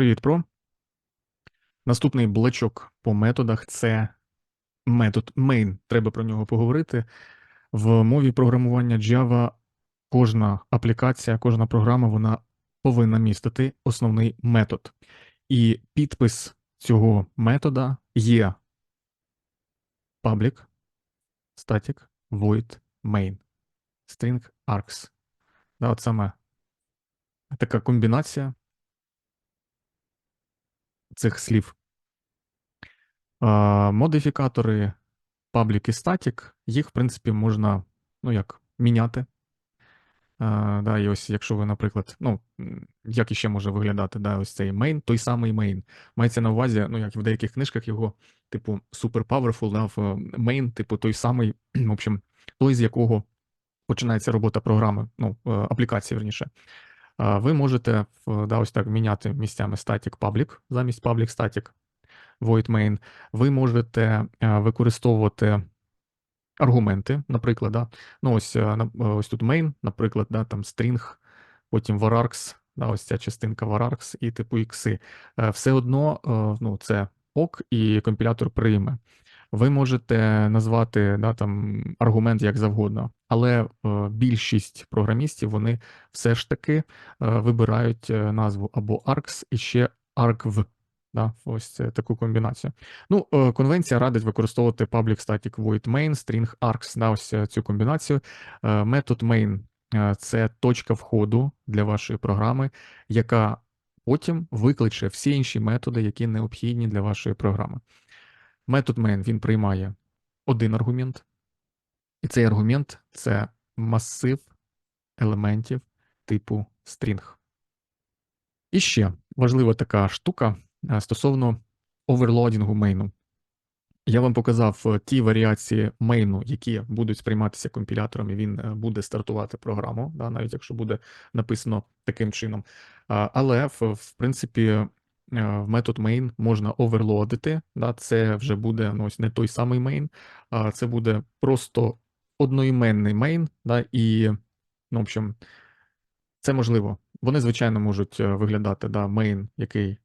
Привіт, про. Наступний блочок по методах це метод main. Треба про нього поговорити. В мові програмування Java кожна аплікація, кожна програма вона повинна містити основний метод. І підпис цього метода є public, static, void, main, string args. Да, от саме така комбінація цих слів. Модифікатори public і static, їх, в принципі, можна, ну як, міняти. Да, І ось, якщо ви, наприклад, ну, як іще може виглядати, да, ось цей main, той самий main. Мається на увазі, ну, як в деяких книжках його, типу, super powerful, да, в main, типу, той самий, в общем, той, з якого починається робота програми, ну, е, аплікації, верніше. Ви можете да, ось так міняти місцями static public замість public static void main. Ви можете е, використовувати аргументи, наприклад, да. ну ось, е, е, ось тут main, наприклад, да, там string, потім varargs, да, ось ця частинка varargs і типу ікси. Е, Все одно ну, це ок, і компілятор прийме. Ви можете назвати да, там, аргумент як завгодно, але е, більшість програмістів вони все ж таки е, вибирають е, назву або args і ще argv. Да, ось таку комбінацію. Ну, конвенція радить використовувати public static void main string args. Да, ось цю комбінацію. Метод main це точка входу для вашої програми, яка потім викличе всі інші методи, які необхідні для вашої програми. Метод main він приймає один аргумент, і цей аргумент це масив елементів типу string. І ще важлива така штука е, стосовно оверлодінгу мейну. Я вам показав е, ті варіації мейну, які будуть сприйматися компілятором, і він е, буде стартувати програму, да, навіть якщо буде написано таким чином. Але в, принципі, в метод main можна оверлодити. Да, це вже буде ну, ось не той самий main, а це буде просто одноіменний main, да, і, ну, в общем, це можливо. Вони, звичайно, можуть е, виглядати да, main, який е,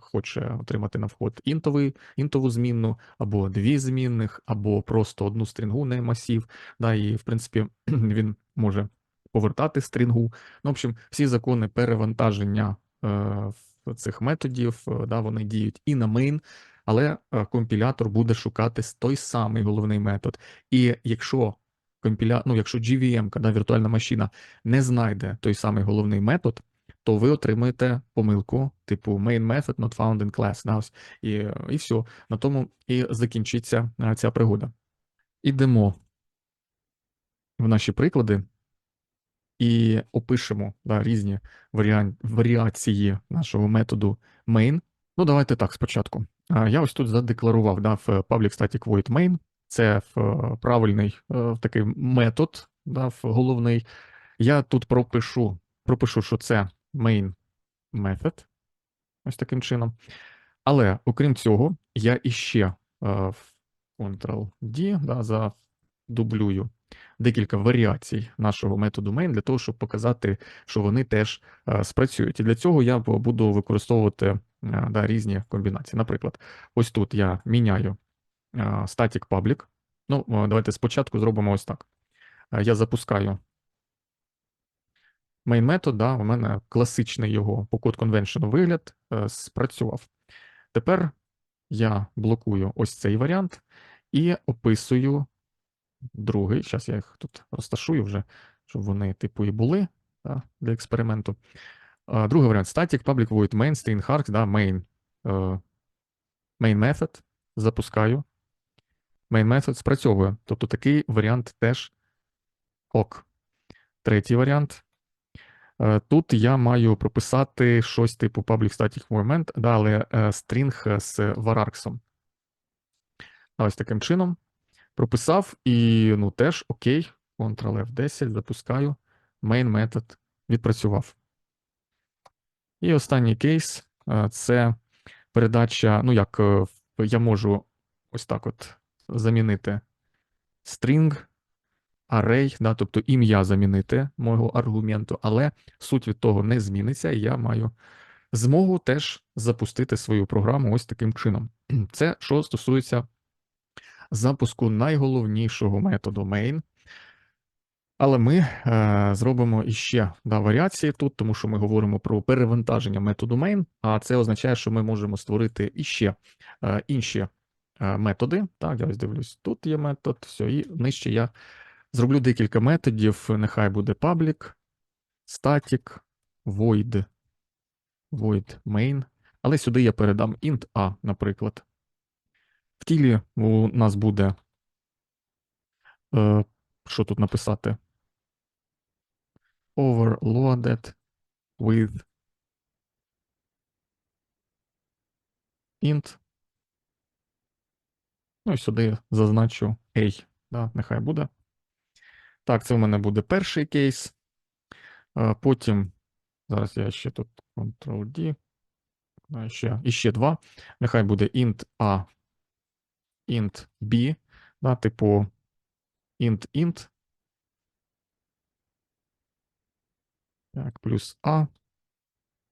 хоче отримати на вход інтовий, інтову змінну, або дві змінних, або просто одну стрінгу, не масів. Да, і, в принципі, він може повертати стрінгу. Ну, в общем, всі закони перевантаження е, цих методів, е, да, вони діють і на main, але е, компілятор буде шукати той самий головний метод. І якщо компіля... ну, якщо GVM, да, віртуальна машина, не знайде той самий головний метод, то ви отримаєте помилку, типу main method not found in class. Да, ось, і, і все. На тому і закінчиться е, ця пригода. Ідемо в наші приклади і опишемо да, різні варіан... варіації нашого методу main. Ну, давайте так спочатку. Я ось тут задекларував да, в public static void main. Це е, правильний е, такий метод, да, головний. Я тут пропишу, пропишу, що це main method, ось таким чином. Але окрім цього, я іще е, в Ctrl-D да, задублюю декілька варіацій нашого методу main для того, щоб показати, що вони теж е, спрацюють. І для цього я буду використовувати е, да, різні комбінації. Наприклад, ось тут я міняю е, static public. Ну, давайте спочатку зробимо ось так. Я запускаю main метод, да, у мене класичний його по code convention вигляд спрацював. Тепер я блокую ось цей варіант і описую другий. Зараз я їх тут розташую вже, щоб вони типу і були да, для експерименту. А, Другий варіант static, public void main, string args, да, main, е, main method, запускаю. Main method спрацьовує. Тобто такий варіант теж ок. Третій варіант. Е, Тут я маю прописати щось типу public static moment, да, але е, string з varargs. Ось таким чином. Прописав і ну теж окей. Ctrl F10, запускаю. Main метод відпрацював. І останній кейс е, це передача. Ну, як е, я можу ось так от замінити string, array, да, тобто ім'я замінити мого аргументу, але суть від того не зміниться, і я маю змогу теж запустити свою програму ось таким чином. Це що стосується запуску найголовнішого методу main. Але ми е, зробимо іще да, варіації тут, тому що ми говоримо про перевантаження методу main, а це означає, що ми можемо створити іще е, інші е, методи. Так, я ось дивлюсь, тут є метод, все, і нижче я зроблю декілька методів. Нехай буде public, static, void, void main. Але сюди я передам int a, наприклад. В тілі у нас буде. Е, що тут написати? Overloaded with int. Ну і сюди зазначу A. Да, Нехай буде. Так, це в мене буде перший кейс. Е, Потім, зараз я ще тут Ctrl-D. Ще, іще два. Нехай буде int A, int B, да, типу int int. Так, плюс A,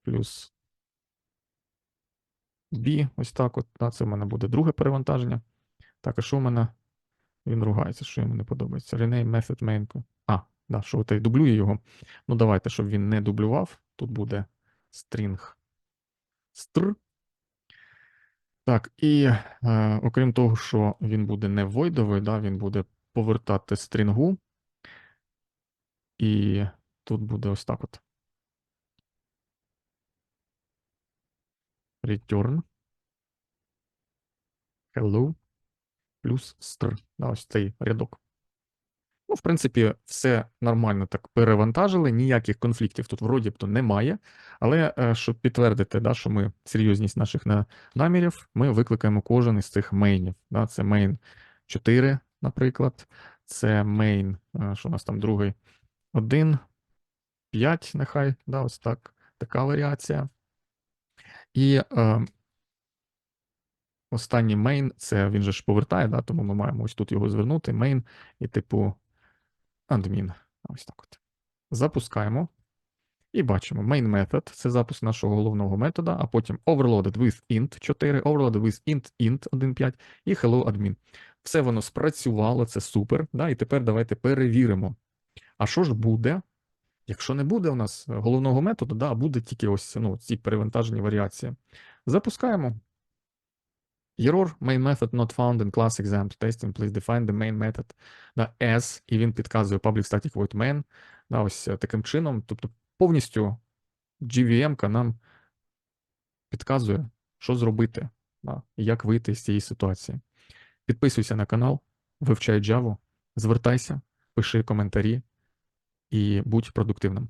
плюс B, ось так от. Да, це в мене буде друге перевантаження. Так, а що в мене? Він ругається, що йому не подобається. Rename method main. А, да, що ти дублює його. Ну, давайте, щоб він не дублював. Тут буде string str. Так, і е, окрім того, що він буде не войдовий, да, він буде повертати стрінгу. І тут буде ось так от. Return. Hello. Плюс str. Да, ось цей рядок. Ну, в принципі, все нормально так перевантажили, ніяких конфліктів тут вроді б то немає. Але е, щоб підтвердити, да, що ми серйозність наших намірів, ми викликаємо кожен із цих мейнів. Да, це main 4, наприклад, це main, е, що у нас там другий 1, 5, нехай, да, ось так, така варіація. І е, останній main, це він же ж повертає, да, тому ми маємо ось тут його звернути, main, і типу admin. Ось так от. Запускаємо. І бачимо main method, це запуск нашого головного метода, а потім overloaded with int 4, overloaded with int int 1.5 і hello admin. Все воно спрацювало, це супер. Да? І тепер давайте перевіримо. А що ж буде, якщо не буде у нас головного методу, да, буде тільки ось ну, ці перевантажені варіації. Запускаємо. Error main method not found in class example testing. Please define the main method да, as, і він підказує public static void main. Да, ось е, таким чином. Тобто повністю GVM нам підказує, що зробити, да, як вийти з цієї ситуації. Підписуйся на канал, вивчай Java, звертайся, пиши коментарі і будь продуктивним.